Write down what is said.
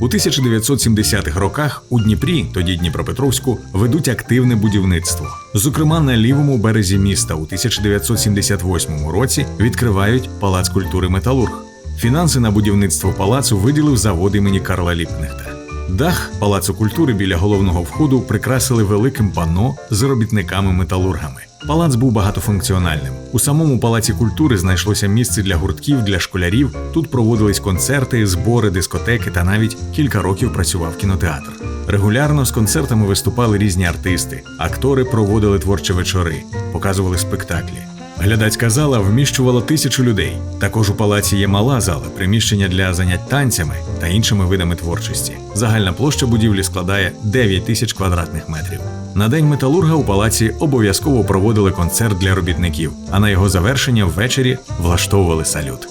У 1970-х роках у Дніпрі, тоді Дніпропетровську, ведуть активне будівництво. Зокрема, на лівому березі міста у 1978 році відкривають палац культури Металург. Фінанси на будівництво палацу виділив завод імені Карла Ліпкнехта. Дах палацу культури біля головного входу прикрасили великим панно з робітниками-металургами. Палац був багатофункціональним. У самому палаці культури знайшлося місце для гуртків, для школярів. Тут проводились концерти, збори, дискотеки та навіть кілька років працював кінотеатр. Регулярно з концертами виступали різні артисти, актори проводили творчі вечори, показували спектаклі. Глядацька зала вміщувала тисячу людей. Також у палаці є мала зала, приміщення для занять танцями та іншими видами творчості. Загальна площа будівлі складає 9 тисяч квадратних метрів. На день металурга у палаці обов'язково проводили концерт для робітників, а на його завершення ввечері влаштовували салют.